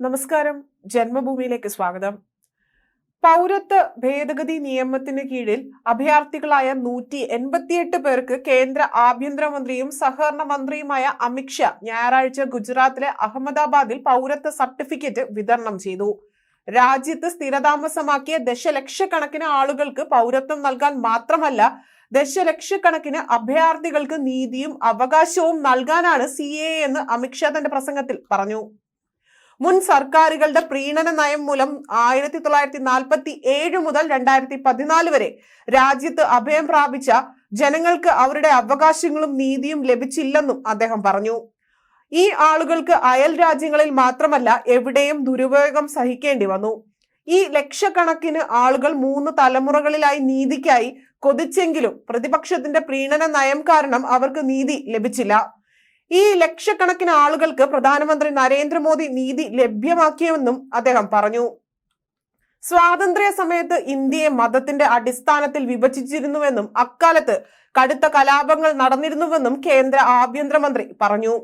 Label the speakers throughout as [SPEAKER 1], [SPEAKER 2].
[SPEAKER 1] നമസ്കാരം. ജന്മഭൂമിയിലേക്ക് സ്വാഗതം. പൗരത്വ ഭേദഗതി നിയമത്തിന് കീഴിൽ അഭയാർത്ഥികളായ നൂറ്റി എൺപത്തിയെട്ട് പേർക്ക് കേന്ദ്ര ആഭ്യന്തരമന്ത്രിയും സഹകരണ മന്ത്രിയുമായ അമിത്ഷാ ഞായറാഴ്ച ഗുജറാത്തിലെ അഹമ്മദാബാദിൽ പൗരത്വ സർട്ടിഫിക്കറ്റ് വിതരണം ചെയ്തു. രാജ്യത്ത് സ്ഥിരതാമസമാക്കിയ ദശലക്ഷക്കണക്കിന് ആളുകൾക്ക് പൗരത്വം നൽകാൻ മാത്രമല്ല ദശലക്ഷക്കണക്കിന് അഭയാർത്ഥികൾക്ക് നീതിയും അവകാശവും നൽകാനാണ് സി എന്ന് അമിത്ഷാ തന്റെ പ്രസംഗത്തിൽ പറഞ്ഞു. മുൻ സർക്കാരുകളുടെ പ്രീണന നയം മൂലം ആയിരത്തി തൊള്ളായിരത്തി നാൽപ്പത്തി ഏഴ് മുതൽ രണ്ടായിരത്തി പതിനാല് വരെ രാജ്യത്ത് അഭയം പ്രാപിച്ച ജനങ്ങൾക്ക് അവരുടെ അവകാശങ്ങളും നീതിയും ലഭിച്ചില്ലെന്നും അദ്ദേഹം പറഞ്ഞു. ഈ ആളുകൾക്ക് അയൽ രാജ്യങ്ങളിൽ മാത്രമല്ല എവിടെയും ദുരുപയോഗം സഹിക്കേണ്ടി വന്നു. ഈ ലക്ഷക്കണക്കിന് ആളുകൾ മൂന്ന് തലമുറകളിലായി നീതിക്കായി കൊതിച്ചെങ്കിലും പ്രതിപക്ഷത്തിന്റെ പ്രീണന നയം കാരണം അവർക്ക് നീതി ലഭിച്ചില്ല. ഈ ലക്ഷക്കണക്കിന് ആളുകൾക്ക് പ്രധാനമന്ത്രി നരേന്ദ്രമോദി നീതി ലഭ്യമാക്കിയെന്നും അദ്ദേഹം പറഞ്ഞു. സ്വാതന്ത്ര്യ സമയത്ത് ഇന്ത്യയെ മതത്തിന്റെ അടിസ്ഥാനത്തിൽ വിഭജിച്ചിരുന്നുവെന്നും അക്കാലത്ത് കടുത്ത കലാപങ്ങൾ നടന്നിരുന്നുവെന്നും കേന്ദ്ര ആഭ്യന്തരമന്ത്രി പറഞ്ഞു.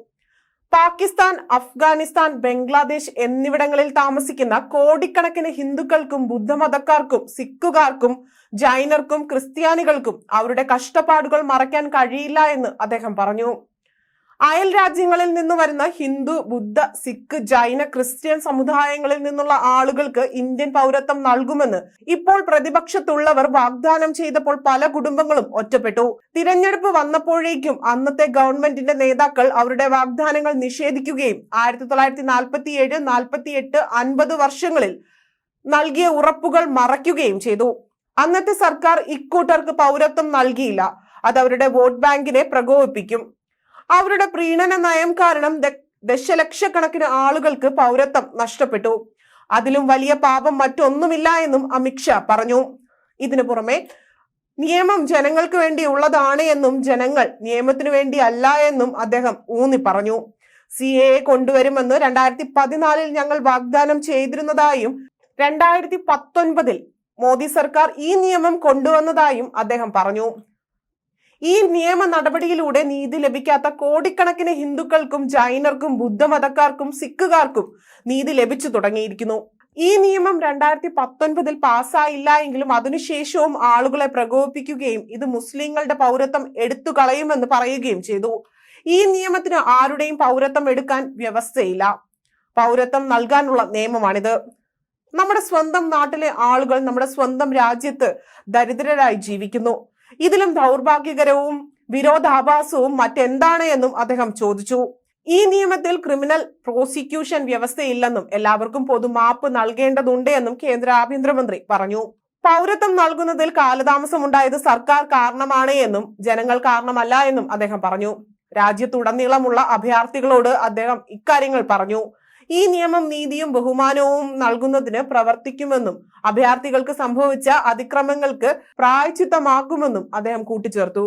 [SPEAKER 1] പാകിസ്ഥാൻ അഫ്ഗാനിസ്ഥാൻ ബംഗ്ലാദേശ് എന്നിവിടങ്ങളിൽ താമസിക്കുന്ന കോടിക്കണക്കിന് ഹിന്ദുക്കൾക്കും ബുദ്ധമതക്കാർക്കും സിഖുകാർക്കും ജൈനർക്കും ക്രിസ്ത്യാനികൾക്കും അവരുടെ കഷ്ടപ്പാടുകൾ മറയ്ക്കാൻ കഴിയില്ല എന്ന് അദ്ദേഹം പറഞ്ഞു. അയൽ രാജ്യങ്ങളിൽ നിന്ന് വരുന്ന ഹിന്ദു ബുദ്ധ സിഖ് ജൈന ക്രിസ്ത്യൻ സമുദായങ്ങളിൽ നിന്നുള്ള ആളുകൾക്ക് ഇന്ത്യൻ പൗരത്വം നൽകുമെന്ന് ഇപ്പോൾ പ്രതിപക്ഷത്തുള്ളവർ വാഗ്ദാനം ചെയ്തപ്പോൾ പല കുടുംബങ്ങളും ഒറ്റപ്പെട്ടു. തിരഞ്ഞെടുപ്പ് വന്നപ്പോഴേക്കും അന്നത്തെ ഗവൺമെന്റിന്റെ നേതാക്കൾ അവരുടെ വാഗ്ദാനങ്ങൾ നിഷേധിക്കുകയും ആയിരത്തി തൊള്ളായിരത്തി നാൽപ്പത്തി ഏഴ് നാൽപ്പത്തി എട്ട് അൻപത് വർഷങ്ങളിൽ നൽകിയ ഉറപ്പുകൾ മറയ്ക്കുകയും ചെയ്തു. അന്നത്തെ സർക്കാർ ഇക്കൂട്ടർക്ക് പൗരത്വം നൽകിയില്ല. അത് അവരുടെ വോട്ട് ബാങ്കിനെ പ്രകോപിപ്പിക്കും. അവരുടെ പ്രീണന നയം കാരണം ദശലക്ഷക്കണക്കിന് ആളുകൾക്ക് പൗരത്വം നഷ്ടപ്പെട്ടു. അതിലും വലിയ പാപം മറ്റൊന്നുമില്ല എന്നും അമിത്ഷാ പറഞ്ഞു. ഇതിനു പുറമെ നിയമം ജനങ്ങൾക്ക് വേണ്ടി ഉള്ളതാണ് എന്നും ജനങ്ങൾ നിയമത്തിനു വേണ്ടി അല്ല എന്നും അദ്ദേഹം ഊന്നി പറഞ്ഞു. സി എ കൊണ്ടുവരുമെന്ന് രണ്ടായിരത്തി പതിനാലിൽ ഞങ്ങൾ വാഗ്ദാനം ചെയ്തിരുന്നതായും രണ്ടായിരത്തി പത്തൊൻപതിൽ മോദി സർക്കാർ ഈ നിയമം കൊണ്ടുവന്നതായും അദ്ദേഹം പറഞ്ഞു. ഈ നിയമ നടപടിയിലൂടെ നീതി ലഭിക്കാത്ത കോടിക്കണക്കിന് ഹിന്ദുക്കൾക്കും ജൈനർക്കും ബുദ്ധമതക്കാർക്കും സിഖുകാർക്കും നീതി ലഭിച്ചു തുടങ്ങിയിരിക്കുന്നു. ഈ നിയമം രണ്ടായിരത്തി പത്തൊൻപതിൽ പാസ്സായില്ല എങ്കിലും അതിനുശേഷവും ആളുകളെ പ്രകോപിപ്പിക്കുകയും ഇത് മുസ്ലിങ്ങളുടെ പൗരത്വം എടുത്തു കളയുമെന്ന് പറയുകയും ചെയ്തു. ഈ നിയമത്തിന് ആരുടെയും പൗരത്വം എടുക്കാൻ വ്യവസ്ഥയില്ല. പൗരത്വം നൽകാനുള്ള നിയമമാണിത്. നമ്മുടെ സ്വന്തം നാട്ടിലെ ആളുകൾ നമ്മുടെ സ്വന്തം രാജ്യത്ത് ദരിദ്രരായി ജീവിക്കുന്നു. ഇതിലും ദൗർഭാഗ്യകരവും വിരോധാഭാസവും മറ്റെന്താണ് എന്നും അദ്ദേഹം ചോദിച്ചു. ഈ നിയമത്തിൽ ക്രിമിനൽ പ്രോസിക്യൂഷൻ വ്യവസ്ഥയില്ലെന്നും എല്ലാവർക്കും പൊതുമാപ്പ് നൽകേണ്ടതുണ്ട് എന്നും കേന്ദ്ര ആഭ്യന്തരമന്ത്രി പറഞ്ഞു. പൗരത്വം നൽകുന്നതിൽ കാലതാമസമുണ്ടായത് സർക്കാർ കാരണമാണ് എന്നും ജനങ്ങൾ കാരണമല്ല എന്നും അദ്ദേഹം പറഞ്ഞു. രാജ്യത്തുടനീളമുള്ള അഭയാർത്ഥികളോട് അദ്ദേഹം ഇക്കാര്യങ്ങൾ പറഞ്ഞു. ഈ നിയമം നീതിയും ബഹുമാനവും നൽകുന്നതിന് പ്രവർത്തിക്കുമെന്നും അഭയാർത്ഥികൾക്ക് സംഭവിച്ച അതിക്രമങ്ങൾക്ക് പ്രായച്ചിത്തമാക്കുമെന്നും അദ്ദേഹം കൂട്ടിച്ചേർത്തു.